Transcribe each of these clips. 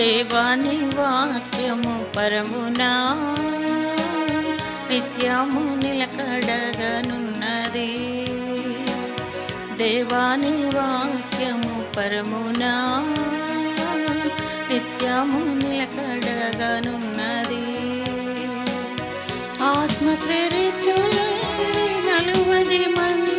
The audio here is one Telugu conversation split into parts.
దేవాని వాక్యము పరమునా? నిత్యము నిలకడగనున్నది. దేవాని వాక్యము పరమునా? నిత్యము నిలకడగనున్నది. ఆత్మ ప్రేరితులై నలువది మంది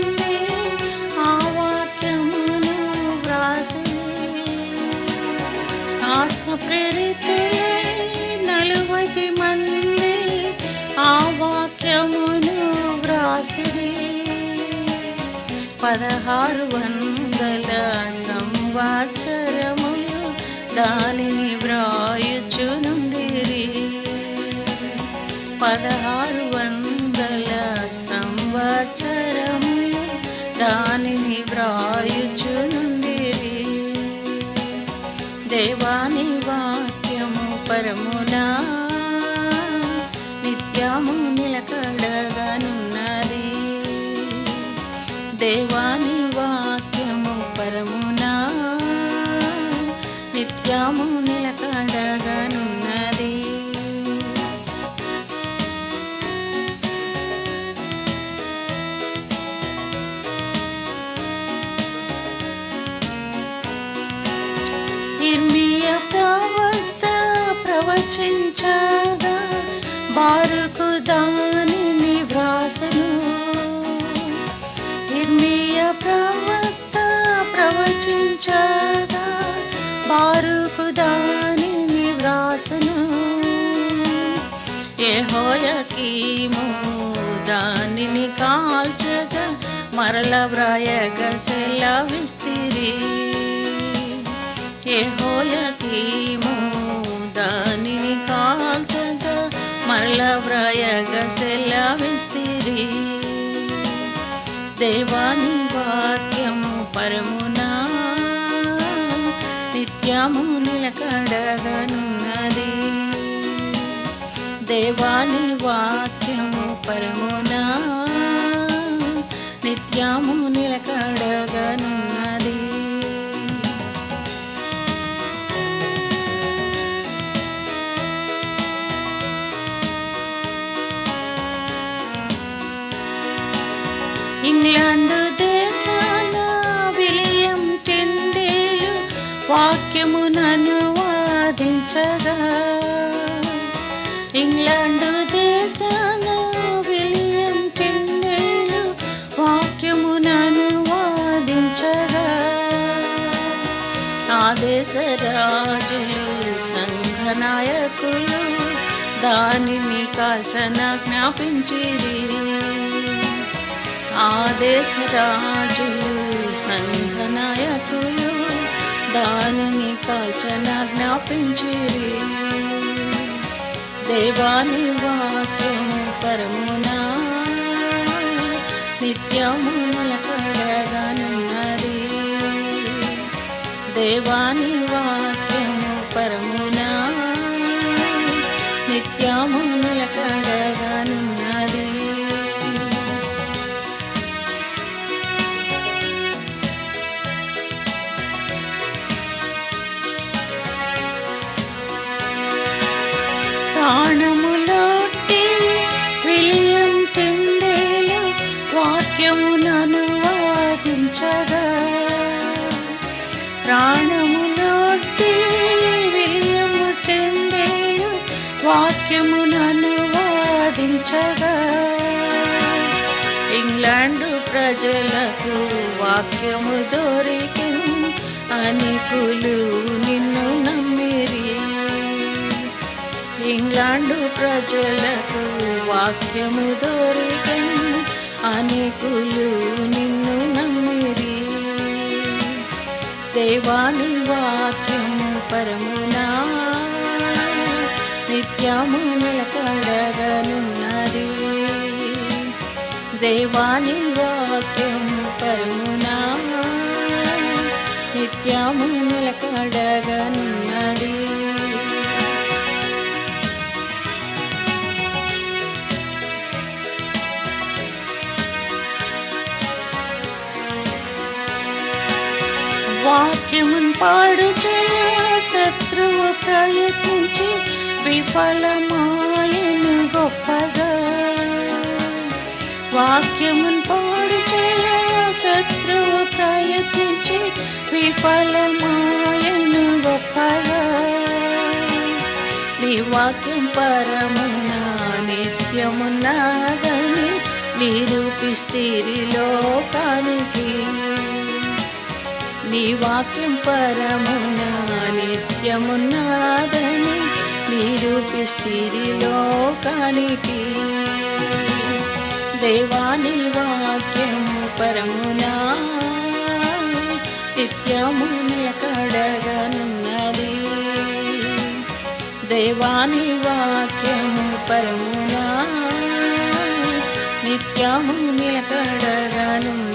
వ్రాసిరి పదహారు వందల సంవత్సరములు దానిని వ్రాయుచు వ్రాయుచునుండిరి. పదహారు వందల సంవత్సరములు దానిని వ్రాయుచు వ్రాయుచునుండిరి. దేవాని వాక్యము పరమునా నిత్యము దేవాని వాక్యము పరమునా? నిత్యము నిలకడగనున్నది. ఇర్మియ ప్రవక్త ప్రవచించగా బారుకు దానిని వ్రాసను. ఇర్మియ ప్రవక్త ప్రవచించగా బారుకు దానిని వ్రాసను. యెహోయాకీము దానిని కాల్చగా మరల వ్రాయగ సెలవిస్తిరి. యెహోయాకీము దానిని కాల్చగా మరల వ్రాయగ సెలవిస్తిరి. దేవాని వాక్యము పరమునా. నిత్యము నిలకడగనున్నది దేవాని వాక్యము పరమునా. నిత్యము నిలకడగనున్నది వాక్యమునను వాదించగా. England దేశాన William టెండేలు వాక్యమునను వాదించగా. ఆ దేశ రాజులు సంఘ నాయకులు దానిని కాల్చన జ్ఞాపించిరి. ఆ దేశ రాజులు సంఘ నాయకులు దానిని కాల్చన జ్ఞాపించిరి. దేవాని వాక్యము పరమునా నిత్యము నిలకడగనున్నది దేవాని వాక్యము పరమునా నిత్యము నిలకడగనున్నది వాదించగా ఇంగ్లాండు ప్రజలకు వాక్యము దొరికి అనికులు నిన్ను నమ్మిరి. ఇంగ్లాండు ప్రజలకు వాక్యము దొరికి అనికులు నిన్ను నమ్మిరి. దేవాని వాక్యము పరమునా నిత్యము నిలకడగను దేవాని వాక్యం పరమునా నిత్యము నిలకడగనున్నది. వాక్యమున్ పాడు చేయ శత్రువు ప్రయత్నించి విఫలమాయను గొప్పగా వాక్యమున్ పాడు చేయ శత్రువు ప్రయత్నించి విఫలమాయను గొప్పగా. నీ వాక్యం పరమున నిత్యమున్నదని నిరూపిస్తీరి లోకానికి నీ వాక్యం పరమున నిత్యమున్నదని నిరూపిస్తీరి లోకానికి దేవాని వాక్యము పరమునా నిత్యము నిలకడగనున్నది దేవాని వాక్యము పరమునా నిత్యము నిలకడగనున్నది